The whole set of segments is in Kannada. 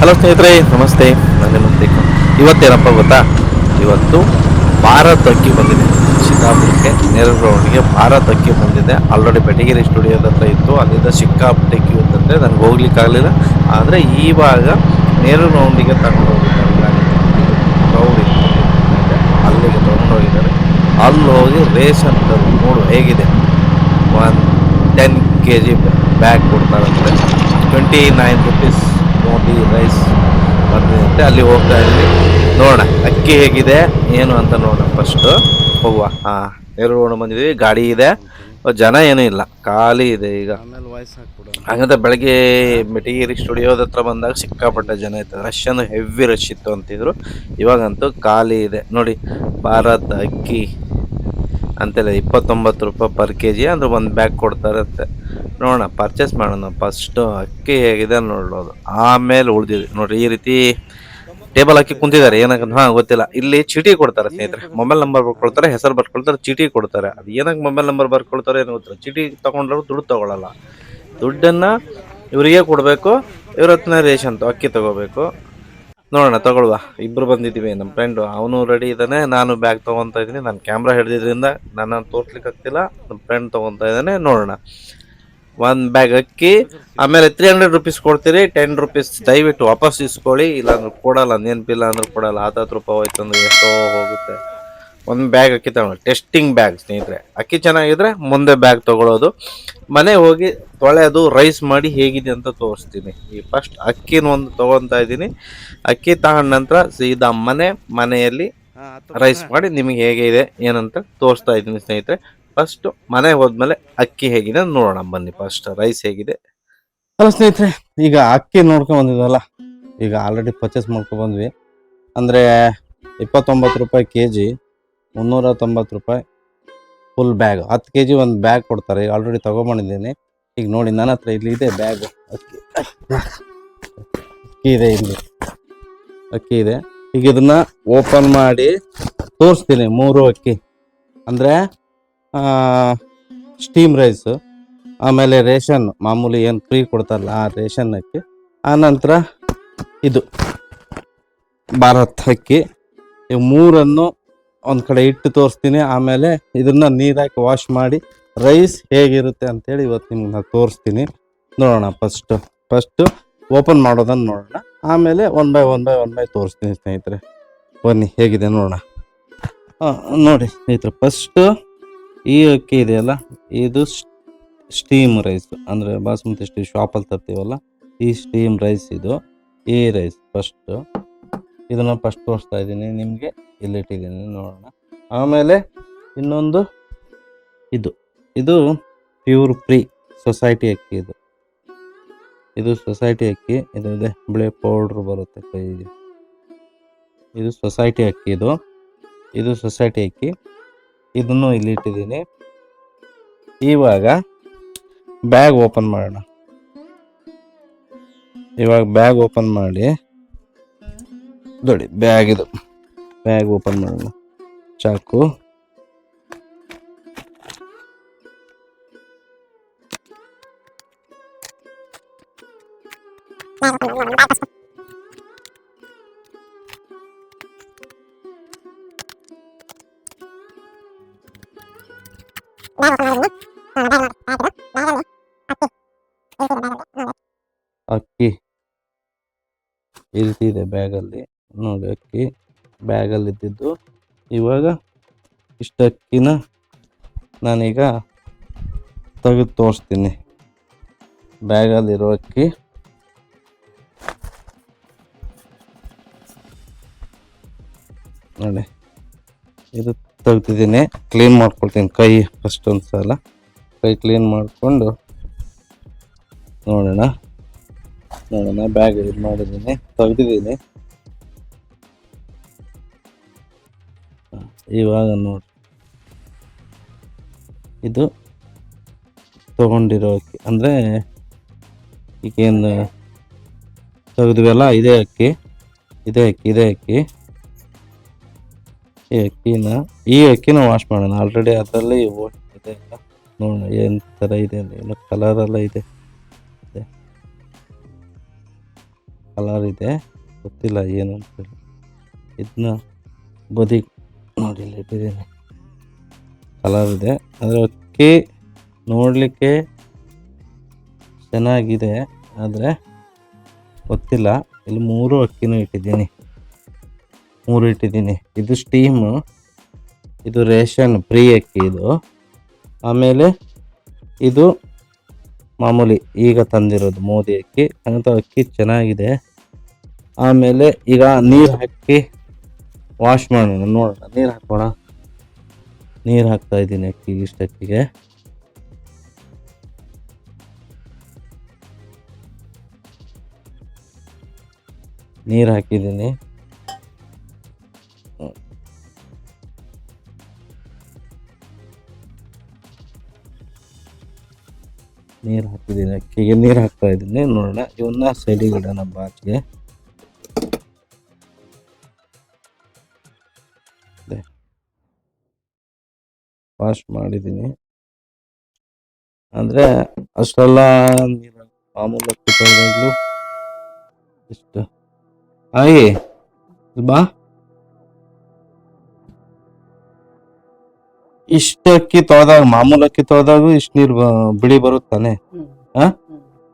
ಹಲೋ ಸ್ನೇಹಿತರೆ, ನಮಸ್ತೆ. ನಾನು ಇವತ್ತೇನಪ್ಪ ಗೊತ್ತಾ? ಇವತ್ತು ಭಾರತಕ್ಕೆ ಬಂದಿದೆ. ಸಿದ್ದಾಪುರಕ್ಕೆ ನೇರ ಗ್ರೌಂಡ್ಗೆ ಭಾರತಕ್ಕೆ ಬಂದಿದೆ. ಆಲ್ರೆಡಿ ಬೆಟಗಿರಿ ಸ್ಟುಡಿಯೋದ ಹತ್ರ ಇತ್ತು. ಅಲ್ಲಿಂದ ಸಿಕ್ಕಾಪಟ್ಟೆ ಕ್ಯೂ ಅಂತಂದರೆ ನನಗೆ ಹೋಗ್ಲಿಕ್ಕಾಗಲಿಲ್ಲ ಆದರೆ ಈವಾಗ ನೇರ ಗ್ರೌಂಡಿಗೆ ತಗೊಂಡು ಹೋಗಿದ್ದಾರೆ ಗಾಡಿ ಕ್ರೌಡ್ ಅಲ್ಲಿಗೆ ತಗೊಂಡೋಗಿದ್ದಾರೆ. ಅಲ್ಲಿ ಹೋಗಿ ರೇಸ್ ಅಂತ ನೋಡು ಹೇಗಿದೆ. One ten K G bag ಕೊಡ್ತಾರಂತೆ. ಟ್ವೆಂಟಿ ನೈನ್ ರುಪೀಸ್ ನೋಡಿ ರೈಸ್ ಬಂದಿದೆ ಅಲ್ಲಿ ಹೋಗ್ತಾ ಇದ್ವಿ. ನೋಡೋಣ ಅಕ್ಕಿ ಹೇಗಿದೆ ಏನು ಅಂತ ನೋಡೋಣ ಫಸ್ಟು ಹೋಗುವ. ಹಾಂ ನೇರಗೋಣ ಬಂದಿದ್ವಿ ಗಾಡಿ ಇದೆ. ಜನ ಏನೂ ಇಲ್ಲ ಖಾಲಿ ಇದೆ ಈಗ. ಹಂಗಂತ ಬೆಳಗ್ಗೆ ಮೆಟಗಿರಿ ಸ್ಟುಡಿಯೋದ ಹತ್ರ ಬಂದಾಗ ಸಿಕ್ಕಾಪಟ್ಟೆ ಜನ ಇತ್ತು ರಶ್ ಅಂದ್ರೆ ಹೆವಿ ರಶ್ ಇತ್ತು ಅಂತಿದ್ರು. ಇವಾಗಂತೂ ಖಾಲಿ ಇದೆ. ನೋಡಿ ಭಾರತ್ ಅಕ್ಕಿ ಅಂತೆಲ್ಲ ಇಪ್ಪತ್ತೊಂಬತ್ತು ರೂಪಾಯಿ ಪರ್ ಕೆ ಜಿ ಅಂದ್ರೆ ಒಂದು ಬ್ಯಾಗ್ ಕೊಡ್ತಾರಂತೆ ನೋಡೋಣ ಪರ್ಚೇಸ್ ಮಾಡೋಣ. ಫಸ್ಟು ಅಕ್ಕಿ ಹೇಗಿದೆ ನೋಡೋದು ಆಮೇಲೆ ಉಳಿದಿದೆ. ನೋಡ್ರಿ, ಈ ರೀತಿ ಟೇಬಲ್ ಹಾಕಿ ಕುಂತಿದ್ದಾರೆ. ಏನಕ್ಕಂತ ಹಾಂ, ಗೊತ್ತಿಲ್ಲ. ಇಲ್ಲಿ ಚೀಟಿ ಕೊಡ್ತಾರೆ ಸ್ನೇಹಿತರೆ. ಮೊಬೈಲ್ ನಂಬರ್ ಬರ್ಕೊಳ್ತಾರೆ ಹೆಸರು ಬರ್ಕೊಳ್ತಾರೆ ಚೀಟಿ ಕೊಡ್ತಾರೆ. ಅದು ಏನಕ್ಕೆ ಮೊಬೈಲ್ ನಂಬರ್ ಬರ್ಕೊಳ್ತಾರೆ ಏನೋ ಗೊತ್ತಿಲ್ಲ. ಚೀಟಿ ತೊಗೊಂಡ್ರು ದುಡ್ಡು ತೊಗೊಳಲ್ಲ. ದುಡ್ಡನ್ನು ಇವರಿಗೆ ಕೊಡಬೇಕು. ಇವ್ರ ಹತ್ರ ರೇಷನ್ ಅಕ್ಕಿ ತಗೋಬೇಕು. ನೋಡೋಣ ತಗೊಳ್ವಾ ಇಬ್ಬರು ಬಂದಿದ್ದೀವಿ. ನಮ್ಮ ಫ್ರೆಂಡು ಅವನು ರೆಡಿ ಇದ್ದಾನೆ. ನಾನು ಬ್ಯಾಗ್ ತೊಗೊತಾ ಇದ್ದೀನಿ. ನಾನು ಕ್ಯಾಮ್ರಾ ಹಿಡಿದಿದ್ರಿಂದ ನನ್ನ ತೋರ್ಸ್ಲಿಕ್ಕೆ ಆಗ್ತಿಲ್ಲ ನಮ್ಮ ಫ್ರೆಂಡ್ ತೊಗೊತಾ ಇದ್ದಾನೆ. ನೋಡೋಣ. ಒಂದು ಬ್ಯಾಗ್ ಅಕ್ಕಿ ಆಮೇಲೆ ತ್ರೀ ಹಂಡ್ರೆಡ್ ರುಪೀಸ್ ಕೊಡ್ತೀರಿ ಟೆನ್ ರುಪೀಸ್ ದಯವಿಟ್ಟು ವಾಪಸ್ ಇಸ್ಕೊಳ್ಳಿ ಇಲ್ಲಾಂದ್ರೆ ಕೊಡಲ್ಲ ನೆನಪಿಲ್ಲ ಅಂದ್ರೆ ಕೊಡಲ್ಲ ಹತ್ತತ್ತು ರೂಪಾಯಿ ಹೋಯ್ತು ಅಂದ್ರೆ ಎಷ್ಟೋ ಹೋಗುತ್ತೆ. ಒಂದು ಬ್ಯಾಗ್ ಅಕ್ಕಿ ತಗೊಂಡು ಟೆಸ್ಟಿಂಗ್ ಬ್ಯಾಗ್ ಸ್ನೇಹಿತರೆ. ಅಕ್ಕಿ ಚೆನ್ನಾಗಿದ್ರೆ ಮುಂದೆ ಬ್ಯಾಗ್ ತಗೊಳ್ಳೋದು ಮನೆ ಹೋಗಿ ತೊಳೆಯೋದು ರೈಸ್ ಮಾಡಿ ಹೇಗಿದೆ ಅಂತ ತೋರಿಸ್ತೀನಿ. ಈ ಫಸ್ಟ್ ಅಕ್ಕಿನ ಒಂದು ತೊಗೊತಾ ಇದ್ದೀನಿ. ಅಕ್ಕಿ ತಗೊಂಡ ನಂತರ ಸೀದಾ ಮನೆ ಮನೆಯಲ್ಲಿ ರೈಸ್ ಮಾಡಿ ನಿಮಗೆ ಹೇಗೆ ಇದೆ ಏನಂತ ತೋರಿಸ್ತಾ ಇದ್ದೀನಿ ಸ್ನೇಹಿತರೆ. ಫಸ್ಟ್ ಮನೆ ಹೋದ್ಮೇಲೆ ಅಕ್ಕಿ ಹೇಗಿದೆ ನೋಡೋಣ. ಬನ್ನಿ ಫಸ್ಟ್ ರೈಸ್ ಹೇಗಿದೆ. ಹಲೋ ಸ್ನೇಹಿತರೆ, ಈಗ ಅಕ್ಕಿ ನೋಡ್ಕೊಂಡು ಬಂದಿದ್ವಲ್ಲ, ಈಗ ಆಲ್ರೆಡಿ ಪರ್ಚೇಸ್ ಮಾಡ್ಕೊಂಡು ಬಂದ್ವಿ. ಅಂದ್ರೆ ಇಪ್ಪತ್ತೊಂಬತ್ತು ರೂಪಾಯಿ ಕೆ ಜಿ ಮುನ್ನೂರ ತೊಂಬತ್ತು ರೂಪಾಯಿ ಫುಲ್ ಬ್ಯಾಗ್ ಹತ್ತು ಕೆ ಜಿ ಒಂದು ಬ್ಯಾಗ್ ಕೊಡ್ತಾರೆ, ಈಗ ಆಲ್ರೆಡಿ ತೊಗೊಂಬಂದಿದ್ದೀನಿ ಈಗ ನೋಡಿ, ನನ್ನ ಹತ್ರ ಇಲ್ಲಿ ಇದೆ ಬ್ಯಾಗ್ ಅಕ್ಕಿ ಅಕ್ಕಿ ಇದೆ ಇಲ್ಲಿ. ಅಕ್ಕಿ ಇದೆ. ಈಗ ಇದನ್ನ ಓಪನ್ ಮಾಡಿ ತೋರಿಸ್ತೀನಿ ಮೂರು ಅಕ್ಕಿ. ಅಂದರೆ ಸ್ಟೀಮ್ ರೈಸ್ ಆಮೇಲೆ ರೇಷನ್, ಮಾಮೂಲಿ ಏನು ಫ್ರೀ ಕೊಡ್ತಾರಲ್ಲ ಆ ರೇಷನ್ ಅಕ್ಕಿ ಆನಂತರ ಇದು, ಭಾರತ್ ಅಕ್ಕಿ. ಇವು ಮೂರನ್ನು ಒಂದು ಕಡೆ ಇಟ್ಟು ತೋರಿಸ್ತೀನಿ. ಆಮೇಲೆ ಇದನ್ನು ನೀರಾಕಿ ವಾಶ್ ಮಾಡಿ ರೈಸ್ ಹೇಗಿರುತ್ತೆ ಅಂತೇಳಿ ಇವತ್ತು ನಿಮ್ಗೆ ನಾನು ತೋರಿಸ್ತೀನಿ. ನೋಡೋಣ ಫಸ್ಟು ಫಸ್ಟು ಓಪನ್ ಮಾಡೋದನ್ನು ನೋಡೋಣ. ಆಮೇಲೆ one by one by one by ತೋರಿಸ್ತೀನಿ ಸ್ನೇಹಿತರೆ. ಬನ್ನಿ, ಹೇಗಿದೆ ನೋಡೋಣ. ನೋಡಿ ಸ್ನೇಹಿತರೆ ಫಸ್ಟು ಈ ಅಕ್ಕಿ ಇದೆಯಲ್ಲ, ಇದು ಸ್ಟೀಮ್ ರೈಸ್ ಅಂದರೆ ಬಾಸುಮತಿ ಸ್ಟೀಮ್ ಶಾಪಲ್ಲಿ ತರ್ತೀವಲ್ಲ, ಈ ಸ್ಟೀಮ್ ರೈಸ್ ಇದು, ಈ ರೈಸ್ ಫಸ್ಟು ಇದನ್ನು ಫಸ್ಟ್ ತೋರಿಸ್ತಾ ಇದ್ದೀನಿ, ನಿಮಗೆ ಇಲ್ಲಿಟ್ಟಿದ್ದೀನಿ ನೋಡೋಣ. ಆಮೇಲೆ ಇನ್ನೊಂದು ಇದು ಇದು ಪ್ಯೂರ್ ಫ್ರೀ ಸೊಸೈಟಿ ಅಕ್ಕಿ ಇದು. ಇದು ಸೊಸೈಟಿ ಅಕ್ಕಿ, ಇದು ಇದೆ, ಬಿಳಿ ಪೌಡ್ರ್ ಬರುತ್ತೆ ಕೈ ಇದು ಸೊಸೈಟಿ ಅಕ್ಕಿ ಇದು. ಇದು ಸೊಸೈಟಿ ಅಕ್ಕಿ. ಇದನ್ನು ಇಲ್ಲಿ ಇಟ್ಟಿದ್ದೀನಿ. ಇವಾಗ ಬ್ಯಾಗ್ ಓಪನ್ ಮಾಡೋಣ. ಇವಾಗ ಬ್ಯಾಗ್ ಓಪನ್ ಮಾಡಿ. ನೋಡಿ ಬ್ಯಾಗ್ ಇದು. ಬ್ಯಾಗ್ ಓಪನ್ ಮಾಡೋಣ. ಚಾಕು. ಅಕ್ಕಿ. ಈ ರೀತಿ ಇದೆ ಬ್ಯಾಗಲ್ಲಿ. ನೋಡಿ ಅಕ್ಕಿ ಬ್ಯಾಗಲ್ಲಿ ಇದ್ದಿದ್ದು. ಇವಾಗ ಇಷ್ಟು ಅಕ್ಕಿನ ನಾನೀಗ ತೆಗೆದು ತೋರಿಸ್ತೀನಿ. ಬ್ಯಾಗಲ್ಲಿರೋ ಅಕ್ಕಿ. ನೋಡಿ. ಇದು ತೆಗ್ದಿದ್ದೀನಿ. ಕ್ಲೀನ್ ಮಾಡ್ಕೊಳ್ತೀನಿ ಕೈ ಫಸ್ಟ್ ಒಂದು ಸಲ. ಕೈ ಕ್ಲೀನ್ ಮಾಡಿಕೊಂಡು ನೋಡೋಣ. ನೋಡೋಣ ಬ್ಯಾಗ್ ಇದು ಮಾಡಿದ್ದೀನಿ, ತೆಗೆದಿದ್ದೀನಿ. ಇವಾಗ ನೋಡಿ. ಇದು ತೊಗೊಂಡಿರೋ ಅಕ್ಕಿ. ಅಂದರೆ ಈಗೇನು ತೆಗೆದ್ವಲ್ಲ, ಇದೇ ಅಕ್ಕಿ. ಇದೇ ಅಕ್ಕಿ ಇದೇ ಅಕ್ಕಿ. ಈ ಅಕ್ಕಿನ ಈ ಅಕ್ಕಿನ ವಾಶ್ ಮಾಡೋಣ. ಆಲ್ರೆಡಿ ಅದರಲ್ಲಿ ಇದೆ ನೋಡೋಣ, ಏನು ಥರ ಇದೆ ಏನು ಕಲರ್ ಎಲ್ಲ ಇದೆ. ಕಲರ್ ಇದೆ, ಗೊತ್ತಿಲ್ಲ ಏನು ಅಂತ ಹೇಳಿ. ಇದನ್ನ ಬದಿ ನೋಡಿ ಇಟ್ಟಿದ್ದೀನಿ ಕಲರ್ ಇದೆ. ಆದರೆ ಅಕ್ಕಿ ನೋಡಲಿಕ್ಕೆ ಚೆನ್ನಾಗಿದೆ, ಆದರೆ ಗೊತ್ತಿಲ್ಲ. ಇಲ್ಲಿ ಮೂರು ಅಕ್ಕಿನೂ ಇಟ್ಟಿದ್ದೀನಿ. ಮೂರು ಇಟ್ಟಿದ್ದೀನಿ. ಇದು ಸ್ಟೀಮು ಇದು ರೇಷನ್ ಫ್ರೀ ಅಕ್ಕಿ ಇದು. ಆಮೇಲೆ ಇದು ಮಾಮೂಲಿ ಈಗ ತಂದಿರೋದು ಮೋದಿ ಅಕ್ಕಿ. ಅಂತ ಅಕ್ಕಿ ಚೆನ್ನಾಗಿದೆ. ಆಮೇಲೆ ಈಗ ನೀರು ಹಾಕಿ ವಾಶ್ ಮಾಡೋಣ. ನೋಡೋಣ. ನೀರು ಹಾಕೋಣ. ನೀರು ಹಾಕ್ತಾ ಇದ್ದೀನಿ ಅಕ್ಕಿ ಇಷ್ಟಕ್ಕಿಗೆ ನೀರು ಹಾಕಿದ್ದೀನಿ. ಅಕ್ಕಿಗೆ ನೀರು ಹಾಕ್ತಾ ಇದ್ದೀನಿ ನೋಡೋಣ. ಇವನ್ನ ಸೈಡಿಗೆ ಇಡೋಣ ಬಾಚಿಗೆ ವಾಶ್ ಮಾಡಿದ್ದೀನಿ. ಅಂದರೆ ಅಷ್ಟೆಲ್ಲ ನೀರು ಮಾಮೂಲು ತೊಳೆದಾಗ್ಲೂ ಇಷ್ಟು. ಆಯಿ ಬಾ. ಇಷ್ಟು ಅಕ್ಕಿ ತೊಳೆದಾಗ ಮಾಮೂಲು ಅಕ್ಕಿ ತೊಳೆದಾಗೂ ಇಷ್ಟು ನೀರು ಬಿಳಿ ಬರುತ್ತಾನೆ ಆ?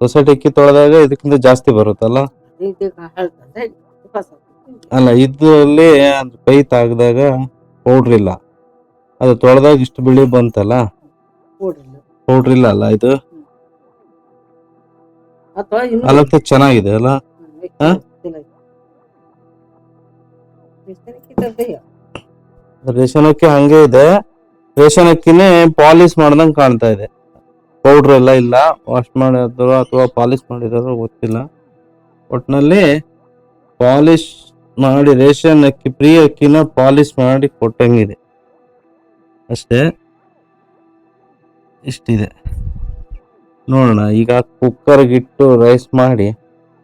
ಸೊಸೈಟಿ ಅಕ್ಕಿ ತೊಳೆದಾಗ ಇದಕ್ಕಿಂತ ಜಾಸ್ತಿ ಬರುತ್ತಲ್ಲ? ಅಲ್ಲ ಇದ್ರಲ್ಲಿ ಕೈ ತಾಗದಾಗ ಪೌಡ್ರ್ ಇಲ್ಲ. ಅದು ತೊಳೆದಾಗ ಇಷ್ಟು ಬಿಳಿ ಬಂತಲ್ಲ? ಪೌಡ್ರ್ ಇಲ್ಲ ಅಲ್ಲ ಇದು? ಅಲ್ಲಂತ ಚೆನ್ನಾಗಿದೆ ಅಲ್ಲ? ರೇಷನ್ ಅಕ್ಕಿ ಹಂಗೆ ಇದೆ. ರೇಷನ್ ಅಕ್ಕಿನೇ ಪಾಲಿಶ್ ಮಾಡ್ದಂಗ್ ಕಾಣ್ತಾ ಇದೆ. ಪೌಡ್ರ್ ಎಲ್ಲ ಇಲ್ಲ. ವಾಶ್ ಮಾಡಿದ್ರು ಅಥವಾ ಪಾಲಿಶ್ ಮಾಡಿದ್ರು ಗೊತ್ತಿಲ್ಲ. ಒಟ್ನಲ್ಲಿ ಪಾಲಿಶ್ ಮಾಡಿ ರೇಷನ್ ಅಕ್ಕಿ ಪ್ರೀ ಅಕ್ಕಿನ ಪಾಲಿಶ್ ಮಾಡಿ ಕೊಟ್ಟಂಗಿದೆ. ಅಷ್ಟೇ. ಇಷ್ಟಿದೆ. ನೋಡೋಣ, ಈಗ ಕುಕ್ಕರ್ಗಿಟ್ಟು ರೈಸ್ ಮಾಡಿ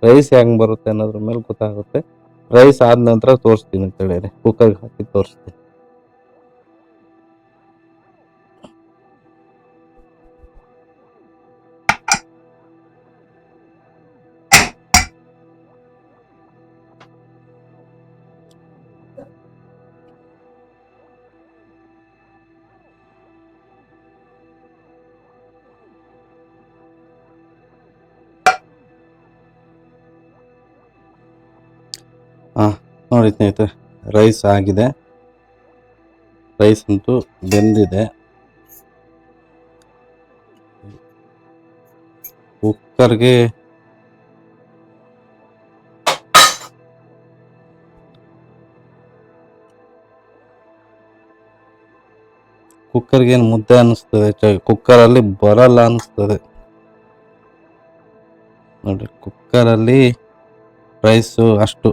ರೈಸ್ ಹೆಂಗೆ ಬರುತ್ತೆ ಅನ್ನೋದ್ರ ಮೇಲೆ ಗೊತ್ತಾಗುತ್ತೆ. ರೈಸ್ ಆದ ನಂತರ ತೋರಿಸ್ತೀನಿ ಅಂತ ಹೇಳಿದ್ರೆ ಕುಕ್ಕರ್ಗೆ ಹಾಕಿ ತೋರಿಸ್ತೀನಿ. ನೋಡಿ ಸ್ನೇಹಿತರೆ ರೈಸ್ ಆಗಿದೆ. ರೈಸ್ ಅಂತೂ ಬೆಂದಿದೆ. ಕುಕ್ಕರ್ಗೆ ಕುಕ್ಕರ್ಗೆ ಏನು ಮುದ್ದೆ ಅನ್ನಿಸ್ತದೆ? ಕುಕ್ಕರಲ್ಲಿ ಬರಲ್ಲ ಅನ್ನಿಸ್ತದೆ. ನೋಡಿ ಕುಕ್ಕರಲ್ಲಿ ರೈಸು ಅಷ್ಟು.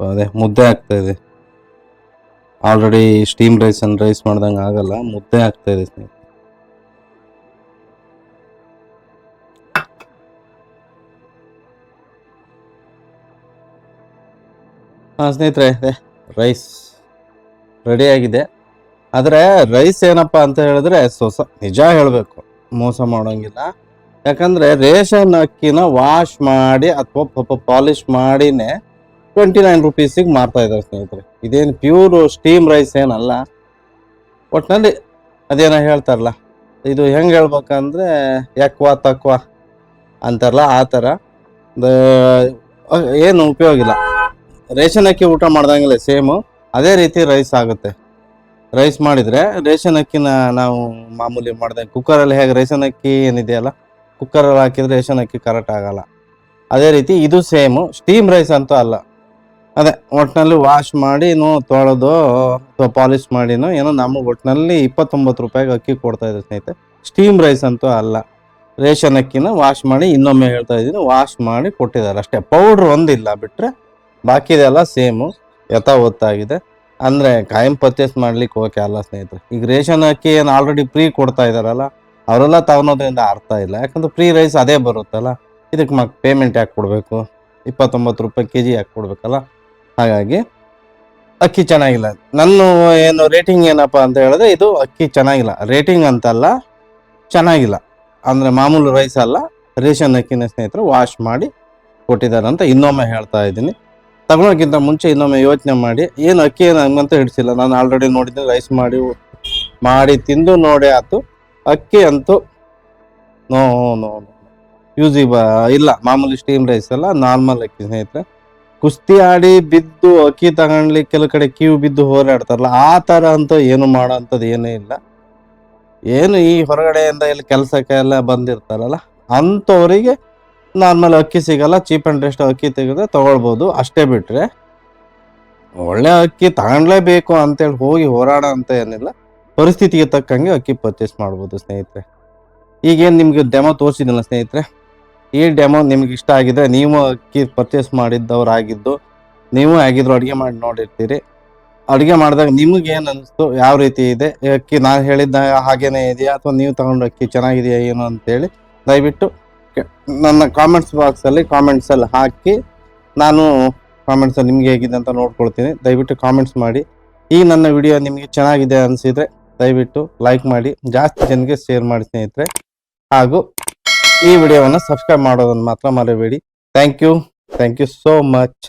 ಅದೇ ಮುದ್ದೆ ಆಗ್ತಾ ಇದೆ. Already steam rice and rice ಮಾಡ್ದಂಗೆ ಆಗಲ್ಲ, ಮುದ್ದೆ ಆಗ್ತಾ ಇದೆ ಸ್ನೇಹಿತರೆ. ಹಾಂ ಸ್ನೇಹಿತರೆ ರೈಸ್ ರೆಡಿ ಆಗಿದೆ. ಆದರೆ ರೈಸ್ ಏನಪ್ಪ ಅಂತ ಹೇಳಿದ್ರೆ ಸೊಸ ನಿಜ ಹೇಳಬೇಕು, ಮೋಸ ಮಾಡೋಂಗಿಲ್ಲ. ಯಾಕಂದ್ರೆ ರೇಷನ್ ಅಕ್ಕಿನ ವಾಶ್ ಮಾಡಿ ಅಥವಾ ಪಾಪ ಪಾಲಿಶ್ ಮಾಡಿನೇ ಟ್ವೆಂಟಿ ನೈನ್ ರುಪೀಸಿಗೆ ಮಾರ್ತಾ ಇದ್ದಾರೆ ಸ್ನೇಹಿತರೆ. ಇದೇನು ಪ್ಯೂರು ಸ್ಟೀಮ್ ರೈಸ್ ಏನಲ್ಲ. ಒಟ್ಟಿನಲ್ಲಿ ಅದೇನೋ ಹೇಳ್ತಾರಲ್ಲ, ಇದು ಹೆಂಗೆ ಹೇಳ್ಬೇಕಂದ್ರೆ ಯಾಕ್ವಾ ತಕ್ವಾ ಅಂತಾರಲ್ಲ, ಆ ಥರ ಏನು ಉಪಯೋಗ ಇಲ್ಲ. ರೇಷನ್ ಅಕ್ಕಿ ಊಟ ಮಾಡ್ದಂಗಿಲ್ಲ ಸೇಮು ಅದೇ ರೀತಿ ರೈಸ್ ಆಗುತ್ತೆ. ರೈಸ್ ಮಾಡಿದರೆ ರೇಷನ್ ಅಕ್ಕಿನ ನಾವು ಮಾಮೂಲಿ ಮಾಡ್ದಂಗೆ ಕುಕ್ಕರಲ್ಲಿ ಹೇಗೆ ರೇಷನ್ ಅಕ್ಕಿ ಏನಿದೆಯಲ್ಲ ಕುಕ್ಕರಲ್ಲಿ ಹಾಕಿದ್ರೆ ರೇಷನ್ ಅಕ್ಕಿ ಕರೆಕ್ಟ್ ಆಗಲ್ಲ. ಅದೇ ರೀತಿ ಇದು ಸೇಮು ಸ್ಟೀಮ್ ರೈಸ್ ಅಂತೂ ಅಲ್ಲ. ಅದೇ ಒಟ್ಟಿನಲ್ಲಿ ವಾಶ್ ಮಾಡಿನೂ ತೊಳೆದು, ಅಥವಾ ಪಾಲಿಶ್ ಮಾಡಿನೂ ಏನೋ ನಮಗೆ ಒಟ್ಟಿನಲ್ಲಿ ಇಪ್ಪತ್ತೊಂಬತ್ತು ರೂಪಾಯಿಗೆ ಅಕ್ಕಿ ಕೊಡ್ತಾ ಇದ್ದೀವಿ ಸ್ನೇಹಿತರೆ. ಸ್ಟೀಮ್ ರೈಸ್ ಅಂತೂ ಅಲ್ಲ. ರೇಷನ್ ಅಕ್ಕಿನ ವಾಶ್ ಮಾಡಿ, ಇನ್ನೊಮ್ಮೆ ಹೇಳ್ತಾ ಇದ್ದೀನಿ ವಾಶ್ ಮಾಡಿ ಕೊಟ್ಟಿದ್ದಾರೆ ಅಷ್ಟೇ. ಪೌಡ್ರ್ ಒಂದಿಲ್ಲ ಬಿಟ್ಟರೆ ಬಾಕಿದೆಲ್ಲ ಸೇಮು ಯಥಾವತ್ತಾಗಿದೆ. ಅಂದರೆ ಕಾಯಂ ಪರ್ಚೇಸ್ ಮಾಡ್ಲಿಕ್ಕೆ ಓಕೆ ಅಲ್ಲ ಸ್ನೇಹಿತರೆ. ಈಗ ರೇಷನ್ ಅಕ್ಕಿ ಏನು ಆಲ್ರೆಡಿ ಫ್ರೀ ಕೊಡ್ತಾ ಇದ್ದಾರಲ್ಲ, ಅವರೆಲ್ಲ ತಗೊಳೋದ್ರಿಂದ ಅರ್ಥ ಇಲ್ಲ. ಯಾಕಂದ್ರೆ ಫ್ರೀ ರೈಸ್ ಅದೇ ಬರುತ್ತಲ್ಲ. ಇದಕ್ಕೆ ಮಕ್ ಪೇಮೆಂಟ್ ಯಾಕೆ ಕೊಡಬೇಕು? ಇಪ್ಪತ್ತೊಂಬತ್ತು ರೂಪಾಯಿ ಕೆ ಜಿ ಯಾಕೆ ಕೊಡಬೇಕಲ್ಲ? ಹಾಗಾಗಿ ಅಕ್ಕಿ ಚೆನ್ನಾಗಿಲ್ಲ. ನನ್ನ ಏನು ರೇಟಿಂಗ್ ಏನಪ್ಪ ಅಂತ ಹೇಳಿದ್ರೆ ಇದು ಅಕ್ಕಿ ಚೆನ್ನಾಗಿಲ್ಲ. ರೇಟಿಂಗ್ ಅಂತಲ್ಲ, ಚೆನ್ನಾಗಿಲ್ಲ. ಅಂದರೆ ಮಾಮೂಲು ರೈಸ್ ಅಲ್ಲ, ರೇಷನ್ ಅಕ್ಕಿನ ಸ್ನೇಹಿತರು ವಾಶ್ ಮಾಡಿ ಕೊಟ್ಟಿದ್ದಾರೆ ಅಂತ ಇನ್ನೊಮ್ಮೆ ಹೇಳ್ತಾ ಇದ್ದೀನಿ. ತಗೊಳೋಕ್ಕಿಂತ ಮುಂಚೆ ಇನ್ನೊಮ್ಮೆ ಯೋಚನೆ ಮಾಡಿ, ಏನು ಅಕ್ಕಿ ಏನು ಹಂಗಂತ ಹಿಡಿಸಿಲ್ಲ. ನಾನು ಆಲ್ರೆಡಿ ನೋಡಿದ್ದೆ ರೈಸ್ ಮಾಡಿ ಮಾಡಿ ತಿಂದು ನೋಡಿ ಆಯ್ತು ಅಕ್ಕಿ ಅಂತೂ ನೋ ನೋ ಬ, ಇಲ್ಲ. ಮಾಮೂಲಿ ಸ್ಟೀಮ್ ರೈಸ್ ಅಲ್ಲ ನಾರ್ಮಲ್ ಅಕ್ಕಿ ಸ್ನೇಹಿತರೆ. ಕುಸ್ತಿ ಆಡಿ ಬಿದ್ದು ಅಕ್ಕಿ ತಗೊಂಡ್ಲಿ ಕೆಲವು ಕಡೆ ಕ್ಯೂ ಬಿದ್ದು ಹೋರಾಡ್ತಾರಲ್ಲ, ಆ ಥರ ಅಂತ ಏನು ಮಾಡೋ ಅಂಥದ್ದು ಏನೂ ಇಲ್ಲ. ಏನು ಈ ಹೊರಗಡೆಯಿಂದ ಇಲ್ಲಿ ಕೆಲಸಕ್ಕೆ ಎಲ್ಲ ಬಂದಿರ್ತಾರಲ್ಲ, ಅಂಥವರಿಗೆ ನಾರ್ಮಲ್ ಅಕ್ಕಿ ಸಿಗಲ್ಲ, ಚೀಪ್ ಆ್ಯಂಡ್ ಬೆಸ್ಟ್ ಅಕ್ಕಿ ತೆಗೆದ್ರೆ ತಗೊಳ್ಬೋದು, ಅಷ್ಟೇ ಬಿಟ್ಟರೆ ಒಳ್ಳೆ ಅಕ್ಕಿ ತಗೊಳ್ಲೇಬೇಕು ಅಂತೇಳಿ ಹೋಗಿ ಹೋರಾಡೋ ಅಂತ ಏನಿಲ್ಲ, ಪರಿಸ್ಥಿತಿಗೆ ತಕ್ಕಂಗೆ ಅಕ್ಕಿ ಪರ್ಚೇಸ್ ಮಾಡ್ಬೋದು ಸ್ನೇಹಿತರೆ. ಈಗೇನು ನಿಮಗೆ ಡೆಮೋ ತೋರಿಸಿದಿಲ್ಲ ಸ್ನೇಹಿತರೆ? ಈ ಡೆಮೋ ನಿಮ್ಗೆ ಇಷ್ಟ ಆಗಿದ್ರೆ ನೀವು ಅಕ್ಕಿ ಪರ್ಚೇಸ್ ಮಾಡಿದ್ದವರಾಗಿದ್ದು, ನೀವು ಆಗಿದ್ರು ಅಡುಗೆ ಮಾಡಿ ನೋಡಿರ್ತೀರಿ. ಅಡುಗೆ ಮಾಡಿದಾಗ ನಿಮಗೆ ಏನು ಅನಿಸ್ತು, ಯಾವ ರೀತಿ ಇದೆ? ಅಕ್ಕಿ ನಾನು ಹೇಳಿದ್ದ ಹಾಗೇನೇ ಇದೆಯಾ? ಅಥವಾ ನೀವು ತಗೊಂಡು ಅಕ್ಕಿ ಚೆನ್ನಾಗಿದೆಯಾ ಏನು ಅಂತೇಳಿ ದಯವಿಟ್ಟು ನನ್ನ ಕಾಮೆಂಟ್ಸ್ ಬಾಕ್ಸಲ್ಲಿ ಕಾಮೆಂಟ್ಸಲ್ಲಿ ಹಾಕಿ, ನಾನು ಕಾಮೆಂಟ್ಸಲ್ಲಿ ನಿಮಗೆ ಹೇಗಿದೆ ಅಂತ ನೋಡ್ಕೊಳ್ತೀನಿ. ದಯವಿಟ್ಟು ಕಾಮೆಂಟ್ಸ್ ಮಾಡಿ. ಈ ನನ್ನ ವಿಡಿಯೋ ನಿಮಗೆ ಚೆನ್ನಾಗಿದೆ ಅನಿಸಿದರೆ ದಯವಿಟ್ಟು ಲೈಕ್ ಮಾಡಿ, ಜಾಸ್ತಿ ಜನಕ್ಕೆ ಶೇರ್ ಮಾಡಿ ಸ್ನೇಹಿತರೆ. ಹಾಗೂ ಈ ವಿಡಿಯೋವನ್ನು ಸಬ್ಸ್ಕ್ರೈಬ್ ಮಾಡೋದನ್ನು ಮಾತ್ರ ಮರೆಯಬೇಡಿ thank you thank you so much